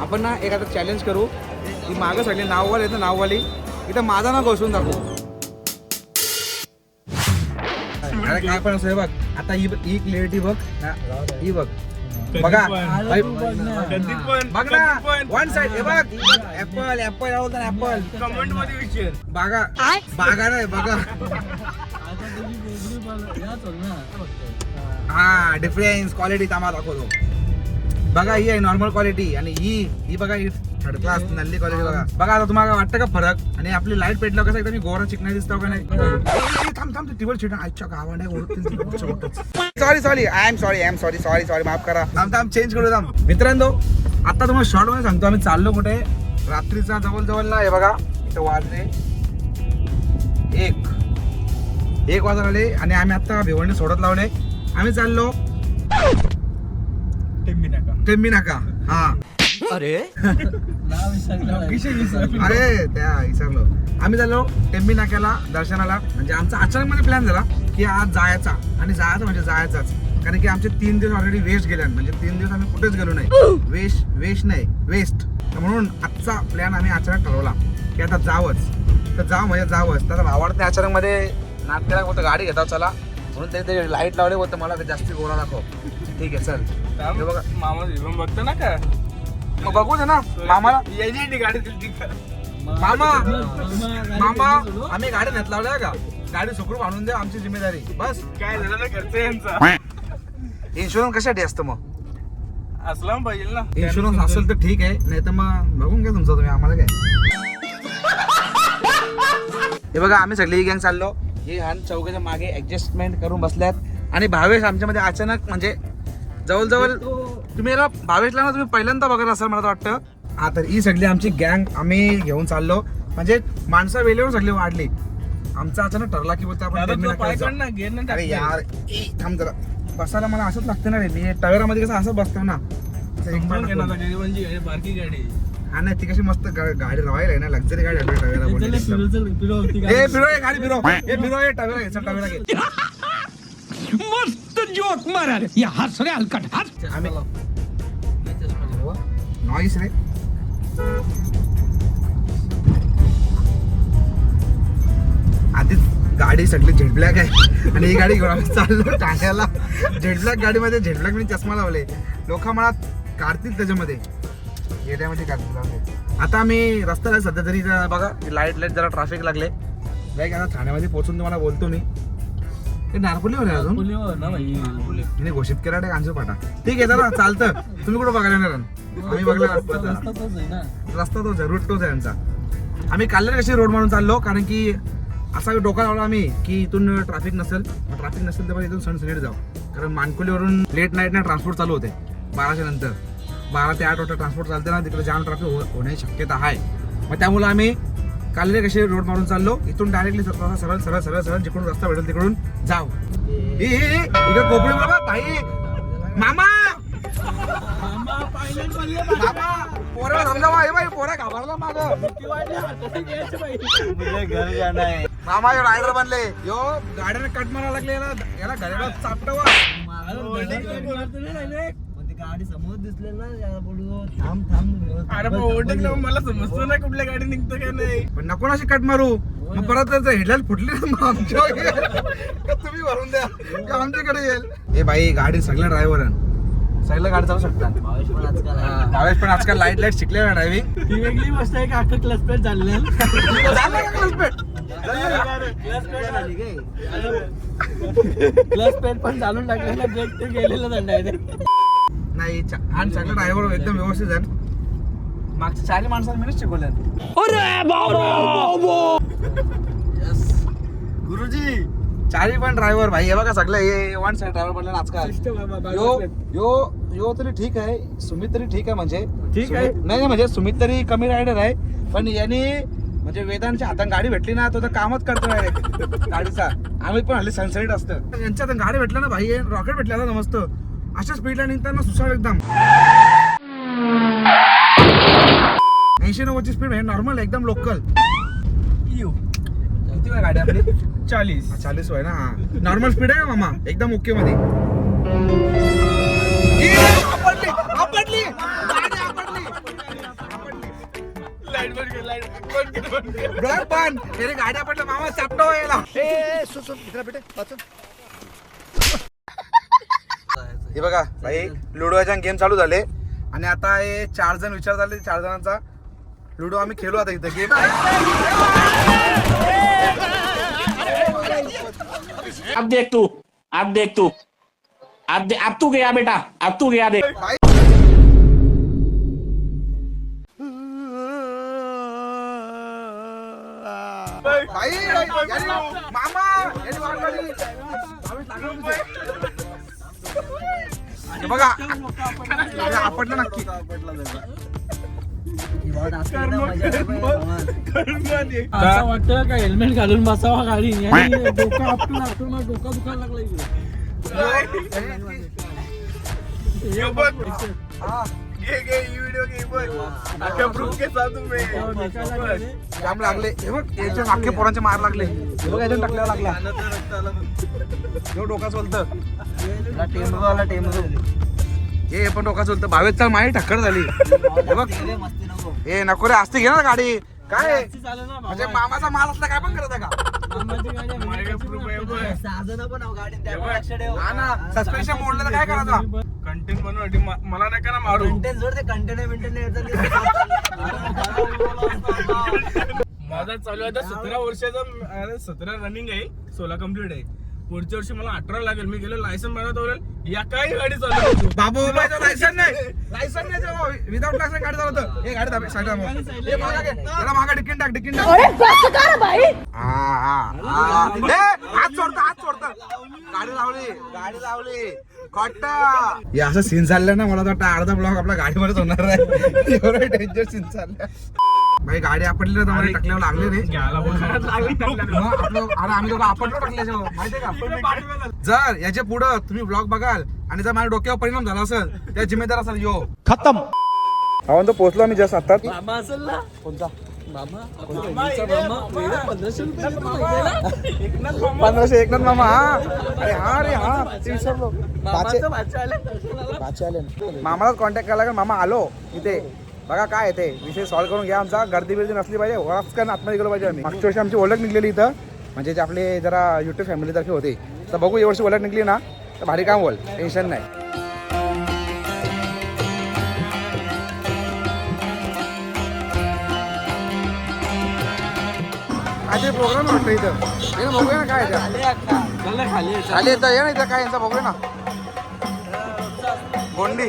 आपण ना एखादं चॅलेंज करू. की मागं सगळी नाववाली ना नाववाली. इथं माझा ना घोषून दाखवू. अरे काय पण असं आहे बघ. आता ही ही क्लिअरिटी बघ. हा, ही बघ. बघा. बघ ना. वन साइड हे बघ. ऍपल ऍपल बोलतात ऍपल कमेंटमध्ये विचार. बागा. बागा नाही बघा. हा डिफरन्स क्वालिटी आम्हाला दाखवतो. बघा ही आहे नॉर्मल क्वालिटी आणि ही ही बघा ही थर्ड क्लास नल्ली क्वालिटी बघा. बघा आता तुम्हाला वाटतं का फरक? आणि आपली लाइट पेटलं कसं एकदम गोरा चिकना दिसतो का नाही? थांब थांब टेबल चिट आजच्या गावा नाही sorry sorry I am sorry I am sorry sorry sorry माफ करा. थांब थांब चेंज करू थांब. मित्रांनो आता तुम्हाला शॉर्टमध्ये सांगतो आम्ही चाललो कुठे? रात्रीचा जवळ जवळ ना हे बघा. इथं वाजले एक. एक वाजता आले आणि आम्ही आता भिवंडी सोडत लावले. आम्ही चाललो. टेम्बी नका. टेंबी नाका. हा. अरे? अरे त्या विसरलो आम्ही झालो टेंबी नाक्याला दर्शनाला. म्हणजे आमचा अचानक मध्ये प्लॅन झाला की आज जायचा. आणि जायचं म्हणजे जायचाच. कारण की आमचे तीन दिवस ऑलरेडी वेस्ट गेले म्हणजे तीन दिवस आम्ही कुठेच गेलो नाही. वेस्ट वेस्ट नाही. वेस्ट म्हणून आजचा प्लॅन आम्ही अचानक ठरवला की आता जावंच. तर जाव म्हणजे जावंच. तर भावाडते अचानक मध्ये नाट्याला होतं गाडी घेता चला. म्हणून ते- ते लाइट लावले होतं मला ते जास्ती गोरा दाखव. ठीक आहे चल. हे बघा. मामा बघतो ना का मग बघू दे ना मामाला याची गाडी दिली मामा मामा आम्ही गाडी नेत लावल्या का? गाडी सुखरूप आणून द्या आमची जिम्मेदारी. बस. काय झालं ना खर्च यांचा? इन्शुरन्स कशासाठी असतं मग? असला पाहिजे ना. इन्शुरन्स असेल तर ठीक आहे नाही तर मग बघून घ्या तुमचं तुम्ही आम्हाला काय. हे बघा आम्ही सगळी गँग चाललो. हे हान चौघाच्या मागे ऍडजस्टमेंट करून बसल्यात. आणि भावेश आमच्यामध्ये अचानक म्हणजे जवळजवळ तुम्ही याला भावेशला ना तुम्ही पहिल्यांदा बघत असाल मला वाटतं. हा तर ही सगळी आमची गँग आम्ही घेऊन चाललो. म्हणजे माणसं वेळेवर सगळी वाढली. आमचा अचानक ठरला की बोलतो आपण अरे. यार थांब जरा. बसायला मला असंच लागतं ना रे. मी टवेरामध्ये कसं असं बसतो ना. बारकी गाडी. हा नाही ती कशी मस्त गाडी रॉयल आहे ना लक्झरी गाडी आहे टवेरा. ए फिरो गाडी फिरो. ए फिरो ए टवेरा घे मस्त जोक मारा रे. या हस रे हलकट. हस आम्ही नॉईस रे आधीच गाडी सगळी झेड ब्लॅक आहे. आणि ही गाडी चाललो ठाण्याला झेड ब्लॅक गाडीमध्ये झेड ब्लॅक मी चष्मा लावले. लोक मला काढतील त्याच्यामध्ये. एरियामध्ये काढतील लावले. आता मी रस्त्याला सध्या तरी बघा लाइट लाइट जरा ट्रॅफिक लागले. लाईक आता ठाण्यामध्ये पोहोचून तुम्हाला बोलतो मी. ते नारपुलीवर आहे अजून? ना मी घोषित केला कांजू पाटा. ठीक आहे चला चालतं. तुम्ही कुठं बघायला येणार? आम्ही बघला रस्ता तोच आहे. रूट तोच आहे आमचा. आम्ही काल्ले कशी रोड म्हणून चाललो कारण की असा डोका लावला आम्ही की इथून ट्रॅफिक नसेल. ट्रॅफिक नसेल तर इथून सनसनेट जाऊ. कारण मानकुलीवरून लेट नाईटला ट्रान्सपोर्ट चालू होते बाराच्या नंतर. बारा ते आठ वाजता ट्रान्सपोर्ट चालते ना तिकडे जाम ट्रॅफिक होण्याची शक्यता आहे. मग त्यामुळे आम्ही काल्ले कशी रोड मारून चाललो इथून डायरेक्टली सरळ सरळ सरळ सरळ सरळ जिकडून रस्ता भेटेल तिकडून जाऊ. इकडे बघा ताई मामा! मामा पोरा समजावा हे बाई पोरा घाबरला माग. मामा यो रायडर बनले. यो गाड्याने कट मारा लागले याला याला घराला चापटवा गाडी समोर दिसले ना याला बोलू थांब थांब अरे पण ओव्हरटेक मला समजतो ना कुठल्या गाडी निघतो काय नाही. पण नको ना अशी कट मारू. मग परत त्याचं हेडलाईट फुटली ना मग आमच्या का तुम्ही भरून द्या? का आमच्याकडे येईल? हे बाई गाडी सगळ्या ड्रायव्हर सगळ्या गाडी चालू शकतात. भावेश पण आजकाल आहे. भावेश पण आजकाल लाइट लाइट शिकले ना ड्रायव्हिंग ती वेगळी गोष्ट आहे का? अख्खं क्लच पेट चालले क्लच पेट पण चालून टाकलेला ब्रेक ते गेलेलं दंड नाही चा- आणि सगळे ड्रायव्हर एकदम व्यवस्थित आहेत मागच्या चारही माणसाला मीच शिकवलं गुरुजी! चारही पण ड्रायव्हर भाई हे बघा सगळे हे वन साइड ड्रायव्हर बनले आजकाल. यो यो यो तरी ठीक आहे सुमित तरी ठीक आहे म्हणजे. ठीक आहे. नाही नाही, म्हणजे सुमित तरी कमी रायडर आहे पण यांनी म्हणजे वेदांच्या हातात गाडी भेटली ना तो तर कामच करतो गाडीचा. आम्ही पण हल्ली सनसेट असतं. यांच्या हातात गाडी भेटला ना भाई रॉकेट भेटला ना मस्त. अशा स्पीडला निघताना सुसाळ एकदम. ऐंशी नव्वदची स्पीड आहे नॉर्मल एकदम लोकल किती वेळ गाडी आपली? चाळीस. चाळीस आहे ना हा. नॉर्मल स्पीड आहे मामा? एकदम ओके मध्ये. ए, आपटली आपटली. गाडी आपटली. लाइट बंद कर लाइट बंद कर बंद कर ब्लॅक पण त्याने गाडी आपटलं मामा चपटा यायला हे बघा भाई लुडोच्या गेम चालू झाले. आणि आता हे चार जण विचार झाले चार जणांचा. लुडो आम्ही खेळू आता इथं गेम अब देख तू अब देख तू. अब दे, अब तू गया बेटा अब तू गया देख. मामा बघा. आपटलं नक्की. असं वाटतं का हेल्मेट घालून बसावा गाडी? आणि डोकं आपटून आपटून मला डोकं दुखायला लागलं इकडे. हा. निकायला लागले. जाम लागले. हे बघ याच्या अख्खे पोरांचे मार लागले. हे बघ याच्या टाकल्यावर लागला. हे डोका चोलत. हे पण डोका चोलत. भावेच चाल माही ठक्कर झाली. हे बघ. मस्ती नको. हे नको रे असते घे ना गाडी. काय? म्हणजे. मामाचा माल असला काय पण करत आहे का? सस्पेन्शन मोडलं तर काय करायचं? कंटेंट बनवण्यासाठी मला नाही का ना मारू? कंटेन जोड ते कंटेन मेंटेन माझा चालू आहे सतरा वर्षाचा अरे सतरा रनिंग आहे सोळा कंप्लीट आहे. पुढच्या वर्षी मला अठरा लागेल. मी गेलो लायसन बनवत होईल या काही गाडी चालू बाबू बाबाचं लायसन नाही. लायसन नाही विदाउट लायसन गाडी चालवतं. हे गाडी दाबे साईड दाबे. हे मागं घे. त्याला मागा डिक्कीन टाक डिक्कीन टाक. हात सोडतं हात सोडतं. गाडी लावली गाडी लावली. हे असं सीन चाललं ना मला तर वाटतं अर्धा ब्लॉक आपल्या गाडीवरच होणार आहे. एवढं डेंजर सीन चाललं भाई गाडी आपटली ना तुम्हाला टाकल्यावर लागले रे. आपलं अरे आम्ही आपटलो टाकल्याच्या माहितीये का? जर याच्या पुढं तुम्ही ब्लॉग बघाल आणि जर माझ्या डोक्यावर परिणाम झाला असेल त्या जिम्मेदार असेल यो. खत्म. आपण तो पोहोचलो आम्ही जस्ट आता कोणता? पंधराशे एकनाथ मामा. हा. अरे हा रे हा. ते विसरलो. पाचे मामाचं बाचा आलं. मामालाच कॉन्टॅक्ट करायला लागेल. मामा आलो इथे. बघा काय आहे ते. विषय सॉल्व्ह करून घ्या आमचा. गर्दी बिर्दी नसली पाहिजे. ओळख कारण आतमध्ये गेलो पाहिजे आम्ही. मागच्या वर्षी आमची ओळख निघलेली इथं. म्हणजे जे आपले जरा युट्यूब फॅमिलीतर्फे होते. तर बघू यावर्षी ओळख निघली ना तर भारी काम होईल. टेन्शन नाही. काय ते प्रोग्राम वाटतं इथं. ना बघूया ना काय खाली. खाली येतं. ये ना इथं काय यांचा बघूया ना. गोंडी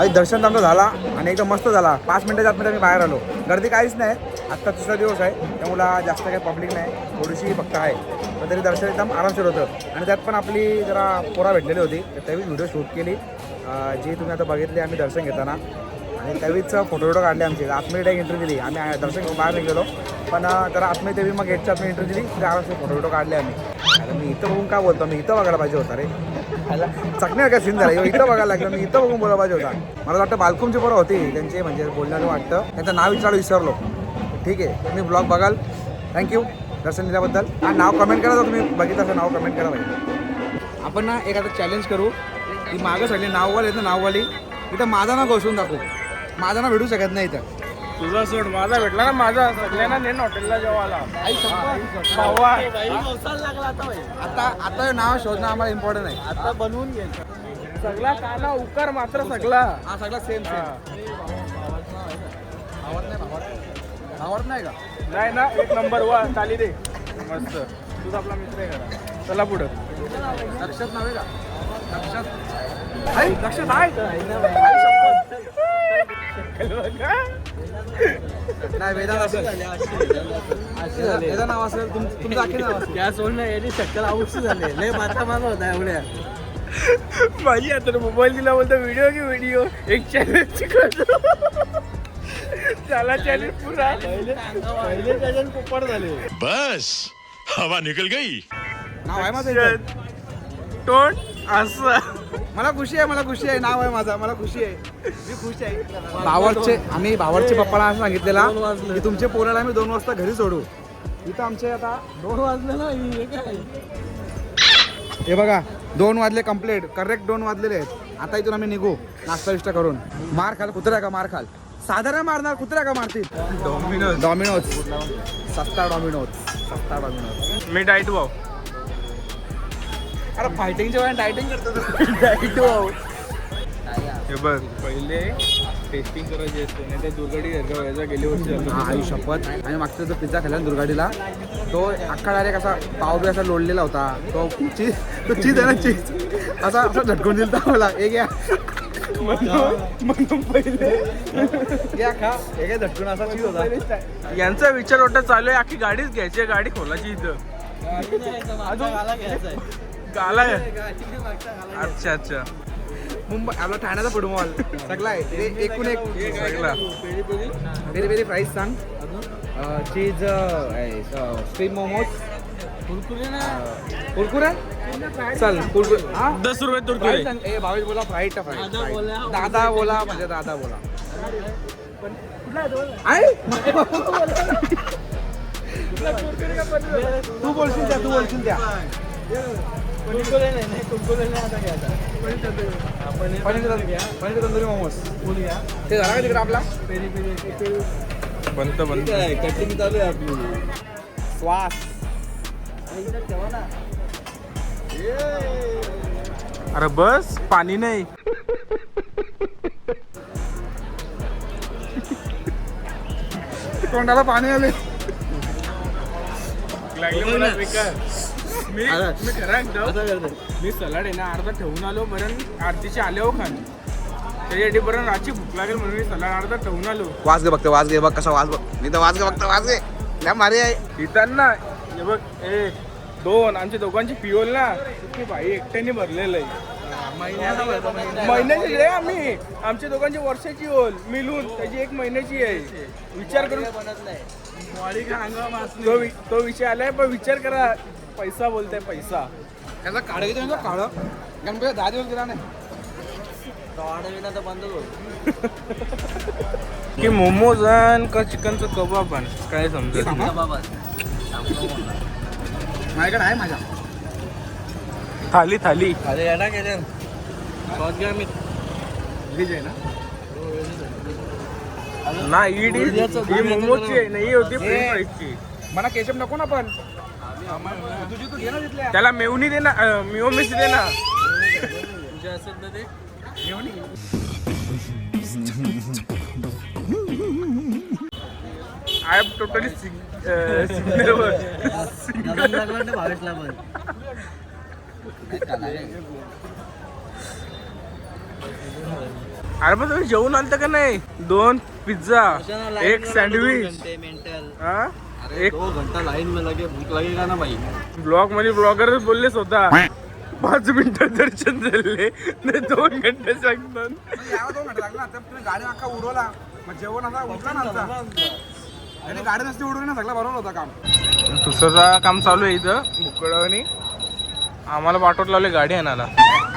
आणि दर्शन आमचं झाला आणि एकदम मस्त झाला. पाच मिनिटाच्या आतमध्ये आम्ही बाहेर आलो. गर्दी काहीच नाही. आत्ता तिसरा दिवस आहे. त्यामुळं जास्त काही पब्लिक नाही. थोडीशी फक्त आहे. पण तरी दर्शन एकदम आरामशीर होतं. आणि त्यात पण आपली जरा पोरा भेटलेली होती. तर त्यावेळी व्हिडिओ शूट केली. जी तुम्ही आता बघितली आम्ही दर्शन घेताना. आणि त्यावेळीच फोटो व्हिडिओ काढले आमचे. आतमध्ये एक एंट्री दिली. आम्ही दर्शन घेऊन बाहेर निघालो. पण जरा आतमध्ये तेवी मग गेटच्या आतमध्ये एंट्री दिली. त्या फोटो फोटो काढले आम्ही. मी इथं बघून काय बोलतो? मी इथं बघायला पाहिजे होता रे. चकण्या काय सीन झाला? इथं बघायला लागलं. मी इथं बघून बोलायला पाहिजे होता. मला वाटतं बालकुमचे बरं होती त्यांचे म्हणजे बोलण्याचं वाटतं. त्यांचं नाव विचारू विसरलो. ठीक आहे. तुम्ही ब्लॉग बघाल. थँक्यू दर्शन दिल्याबद्दल. आणि नाव कमेंट करा तुम्ही बघितलं असं नाव कमेंट करा पाहिजे आपण ना एक आता चॅलेंज करू. की मागं सगळे नाववाली आहेत नाववाली. इथं माझा ना घोषून दाखवू. माझा ना भेटू शकत नाही इथं. तुझा सोड माझा भेटला ना माझा. सगळ्यांना नेन हॉटेलला जेवायला. भावा. लागला आता भाई. आता आता नाव शोधणं आम्हाला इम्पॉर्टंट आहे. आता बनवून घ्यायचं सगळा काना उकार मात्र सगळा. हा सगळा सेम सेम आवडत नाही आवडत नाही का? नाही ना एक नंबर वा चाली दे. मस्त. तुझा आपला मित्र आहे घरा चला पुढं. लक्षात नव्हे का? लक्षात आई, लक्षात आहे का? आई. नाही वेदांत असेल वेदांत नाव असेल तुम- तुमचं अख्खे नाव असेल. त्या सोडणं याची शक्कल आवश्यक झाले. लय माथा माझा होता एवढ्या. माझी आता मोबाईल दिला बोलतो व्हिडिओ की व्हिडिओ. एक चॅलेंज करतो. त्याला चॅलेंज पुरा. पहिले त्याच्यात पोपट झाले. बस हवा निकल गई. नाव आहे माझं. तोंड असं. मला खुशी आहे मला खुशी आहे. नाव आहे माझं मला खुशी आहे. मी खुश आहे. भावरचे आम्ही भावरचे पप्पाला असं सांगितलेला. की तुमचे पोराला आम्ही दोन वाजता घरी सोडू. इथं आमचे आता दोन वाजले ना हे काय? हे बघा दोन वाजले कंप्लीट करेक्ट दोन वाजलेले आहेत. आता इथून आम्ही निघू. नाश्ता विष्टा करून. मार खाल कुत्र्या का मार खाल? साधारण मारणार कुत्र्या का मारतील? डॉमिनोज डॉमिनोज सस्ता डॉमिनोज सस्ता डॉमिनोज मी डाईट भाऊ. अरे फायटिंगच्या वेळेला डायटिंग करतो हे बघ पहिले टेस्टिंग करायची असते नाही ते दुर्गडी व्हायचा गेली वर्षी. हा आई शपथ. आणि मागचा जो पिझ्झा खाल्ला ना दुर्गाडीला तो अख्खा डायरेक्ट असा पाव बी असा लोळलेला होता. तो चीज तो चीज आहे ना चीज असा असा झटकून दिलता मला. एक या हे झटकून असा चीज होता. यांचा विचार वाटत चालू आहे अख्खी गाडीच घ्यायची आहे, गाडी खोलायची इथं. घ्यायचा आहे. अच्छा अच्छा। मुंबई आपला ठाण्याचा फुटबॉल सगळा आहे. ते एकूण एक. सगळा व्हेरी व्हेरी प्राईस सांग. चीज स्ट्रीम मोमोज कुरकुरे ना? कुरकुरे? चल कुरकुरे. हा? दस रुपये सांग. ए भावेश बोला फ्राईड टा दादा फ्राईड बोला. दादा बोला म्हणजे दादा बोला. आहे तू? बोलशील त्या तू बोलशील त्या. कुरकुरे नाही नाही नाही आता घ्यायचा आपण हे पनीर पनीर तंदुरी मोमोज ते झाला का तिकडे आपला पेरी पेरी बनत कटिंग चालू आहे आपली श्वास ठेवा ना अरे बस पाणी नाही तोंडाला पाणी आले. लागले मला मी मी खरं सांगतो, आता करते. मी सलाड आहे ना अर्धा ठेवून आलो बरं आरतीचे आले हो खान त्याच्यासाठी बरं रातची भूक लागेल म्हणून मी सलाड अर्धा ठेवून आलो. वाज गे बघते वाज गे बघ कसा वाज बघ. मी तर वाज गे बघतो वाज गे लय मारी आहे. इथं हे बघ ए दोन आमच्या दोघांची पिओल ना भाई एकट्याने भरलेलं आहे. महिन्याची रे आम्ही. आमच्या दोघांची वर्षाची ओल मिळून त्याची एक महिन्याची आहे. विचार करून बनत नाही तो वि- तो विषय आलाय पण विचार करा. पैसा बोलताय पैसा. त्याचा काढ घेतो ना काढ. गणपती दहा दिवस गेला नाही. की मोमोज आण का चिकनचं कबाब आण काय समजत नाही. बाबा माझ्याकडे आहे माझ्या. थाली थाली. अरे येणार केले सॉस घ्या मी व्हेज आहे ना ना ही ही मोमोजची आहे नाही ही होती फ्रेंच. फ्राईजची मला केशप नको ना पण. तुझी तू घे ना तिथल्या त्याला मेवणी दे ना अं, मिओ मिस दे ना. तुझ्या असेल तर ते आय एम टोटली नवीन लागला ना भावेशला पण. अरे मग तुम्ही जेवून आलत का नाही? दोन पिझ्झा एक सँडविच. हा? एक दो घंटा लाइन में लगे भूख लगेगा ना भाई ब्लॉगमध्ये ब्लॉगर बोलले स्वतः. पाच मिनिटं दर्शन झाले नाही दोन घंटे सांगतात. दोन घंटे लागला आता तुम्ही गाडी अख्खा उडवला. मग जेवण आता उठला ना आमचा. आणि गाडी नसती उडून ना सगळं बरोबर होता काम. दुसरं काम चालू आहे इथं बुकडवणी आम्हाला पाठवत लावले गाडी आणायला.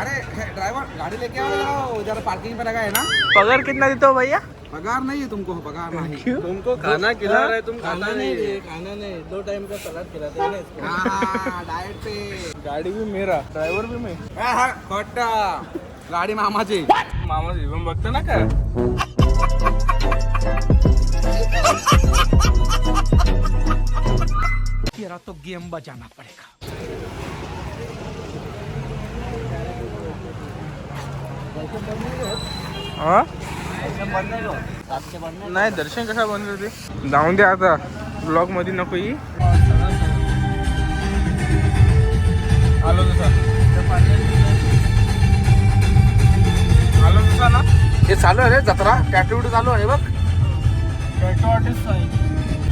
अरे ड्रायव्हर गाडी लेके आओ जरा जरा पार्किंग पे लगा है ना? पगार कितना देतो भैया? पगार नहीं है तुमको पगार नहीं. तुमको खाना खिला रहा है तुम खाना नहीं खाना नहीं. दो टाइम का सलाद खिलाते हैं ना इसको. हाँ, डाएट पे। गाडी भी मेरा ड्रायव्हर भी मी. खोटा. गाडी मामाची. मामा जीवन बघतो ना का? तेरा तो गेम बजाना पड़ेगा. हा? नाही दर्शन कशा बंद होते जाऊन दे आता. ब्लॉगमध्ये नको ही आलो आलो तुझा ना? हे चालू आहे रे जत्रा. ऍक्टिव्हिटी चालू आहे बघ. टॅटो आर्टिस्ट आहे.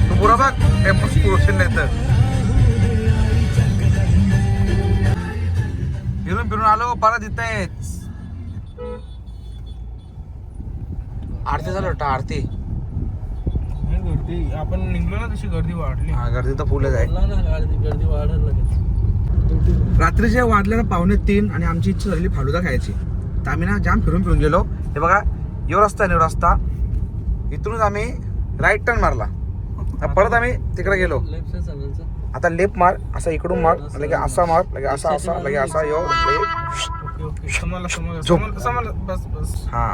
तू पुरा बघ. टेम्पो पोर्शन नाही तर फिरून फिरून आलो परत इथे आरती झालं वाटतं आरती. गर्दी. आपण निघलो ना तशी गर्दी वाढली. हा गर्दी तर फुलच आहे. ना गर्दी गर्दी वाढेल लगेच. रात्रीचे वाजले ना पावणे तीन आणि आमची इच्छा झालेली फालुदा खायची. तर आम्ही ना जाम फिरून फिरून गेलो. हे बघा यो रस्ता आहे रस्ता. इथूनच आम्ही राईट टर्न मारला. आता परत आम्ही तिकडे गेलो. लेफ्ट आता लेप मार असा इकडून मार लगे असा मार लगे असा असा लगे असा यो लेप ओके ओके. समजलं समजलं समजलं बस बस. हा.